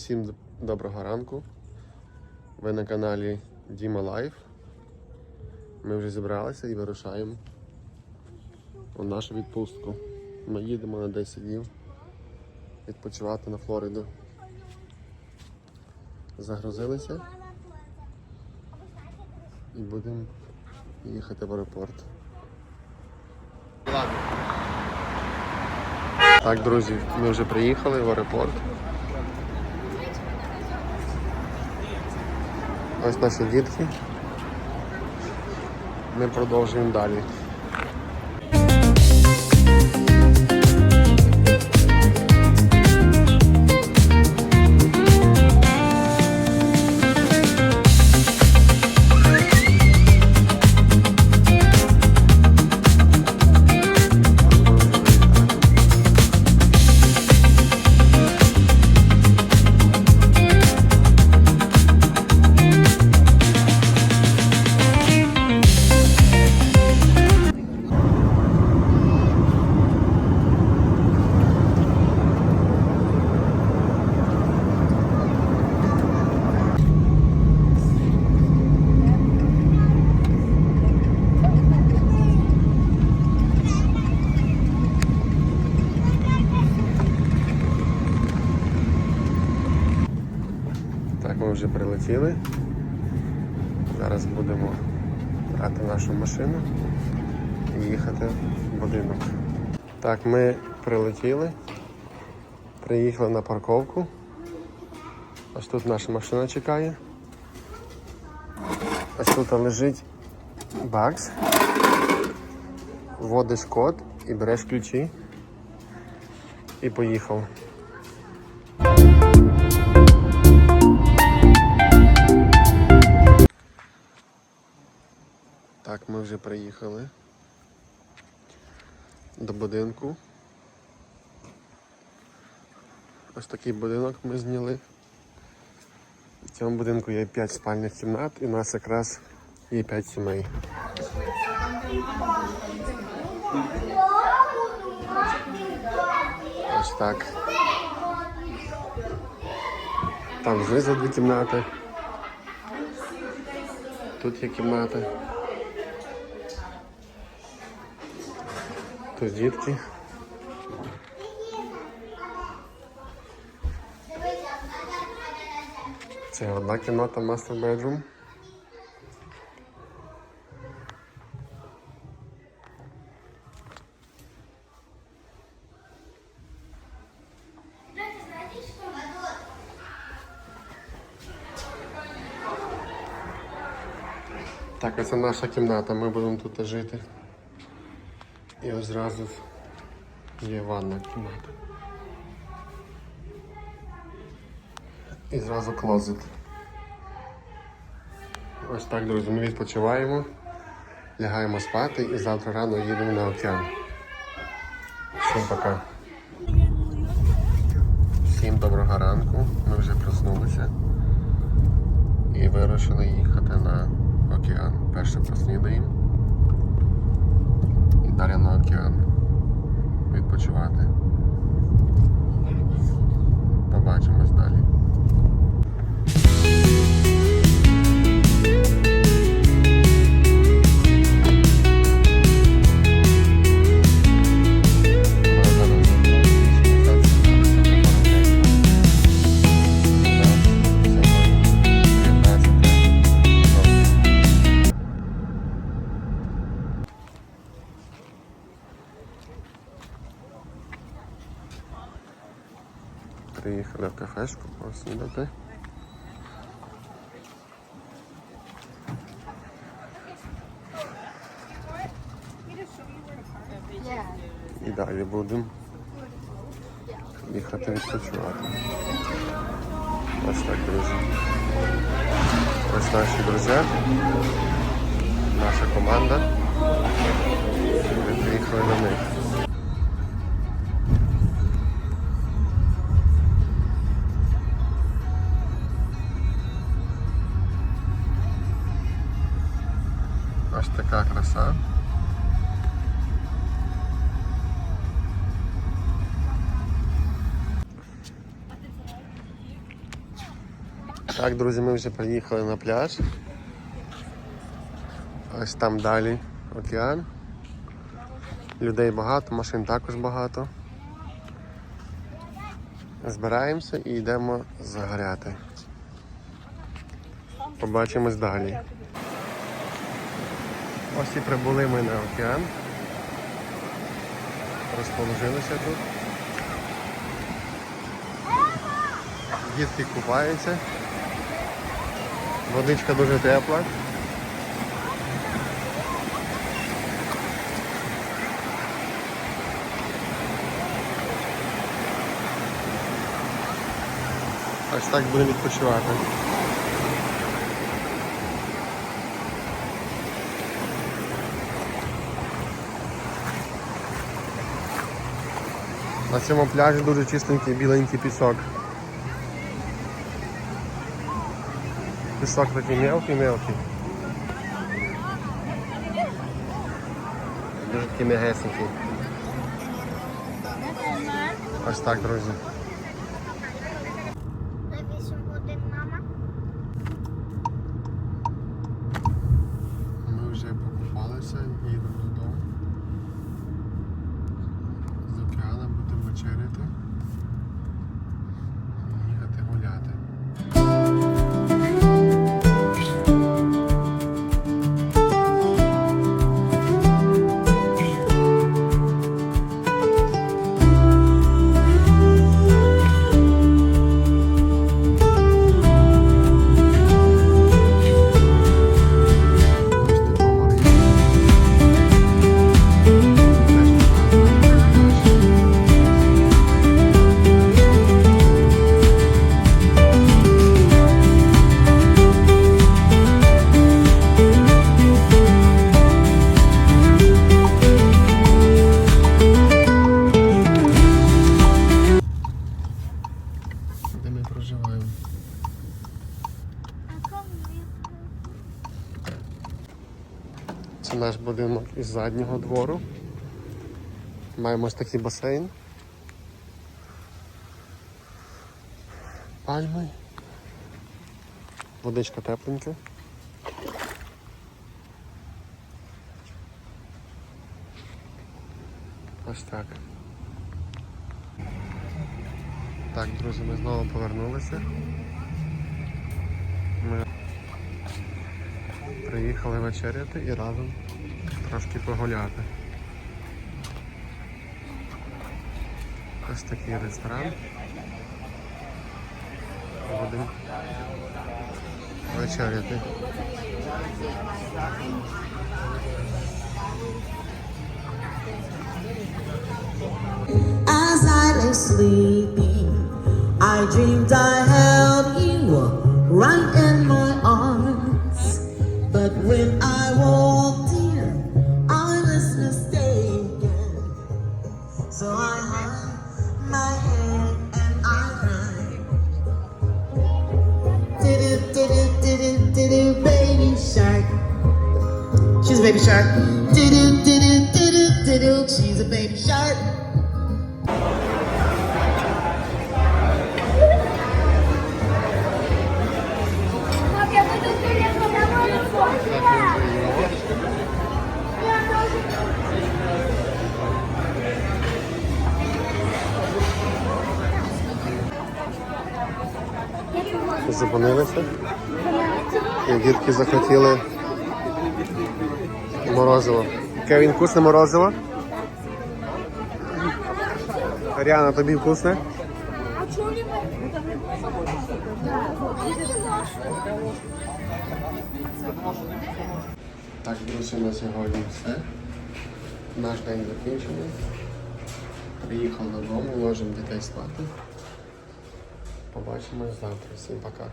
Всім доброго ранку. Ви на каналі Діма Лайф. Ми вже зібралися і вирушаємо у нашу відпустку. Ми їдемо на 10 днів відпочивати на Флориду. Загрузилися і будемо їхати в аеропорт. Так, друзі, ми вже приїхали в аеропорт. Ось наші дітки. Ми продовжуємо далі. Ми вже прилетіли. Зараз будемо брати нашу машину і їхати в будинок. Так, ми прилетіли, приїхали на парковку. Ось тут наша машина чекає. Ось тут лежить бакс. Вводиш код і береш ключі. І поїхав. Так, ми вже приїхали до будинку. Ось такий будинок ми зняли. В цьому будинку є 5 спальних кімнат і у нас якраз є 5 сімей. Ось так. Там знизу дві кімнати. Тут є кімната. Тут дітки. Це одна кімната master bedroom. Так, це наша кімната, ми будемо тут жити. І ось зразу є ванна кімната. І зразу клозет. Ось так, друзі, ми відпочиваємо, лягаємо спати і завтра рано їдемо на океан. Всім пока. Всім доброго ранку. Ми вже проснулися і вирішили їхати на океан. Перше поснідаємо далі на океан відпочивати. Побачимось далі. Приїхали в кафешку поснідати. І далі будемо їхати відпочивати. Ось так, друзі. Ось наші друзі, наша команда. Ми приїхали до них. Ось така краса. Так, друзі, ми вже приїхали на пляж. Ось там далі океан. Людей багато, машин також багато. Збираємося і йдемо загоряти. Побачимось далі. Ось і прибули ми на океан. Розположилися тут. Дітки купаються. Водичка дуже тепла. Ось так будемо відпочивати. На цьому пляжі дуже чистенький біленький пісок. Пісок такий мелкий-мелкий. Дуже такий м'ягесенький. Ось так, друзі. Наш будинок із заднього двору. Маємо ось такий басейн. Пальми. Водичка тепленька. Ось так. Так, друзі, ми знову повернулися. Ми приїхали вечеряти і разом трошки погуляти. Ось такий ресторан. Будемо вечеряти. As I lay sleeping, I dreamed I held you right in baby shark. Did it, did it, did it, did it, she's a baby shark. Пап, я буду перед домой фото. Я тоже. Зупинилися. І дітки захотіли морозиво. Кевін, вкусне морозиво? Ріана, тобі вкусне? А чого не Так, друзі, на сьогодні все. Наш день закінчений. Приїхав додому, ложимо дітей спати. Побачимось завтра. Всім пока.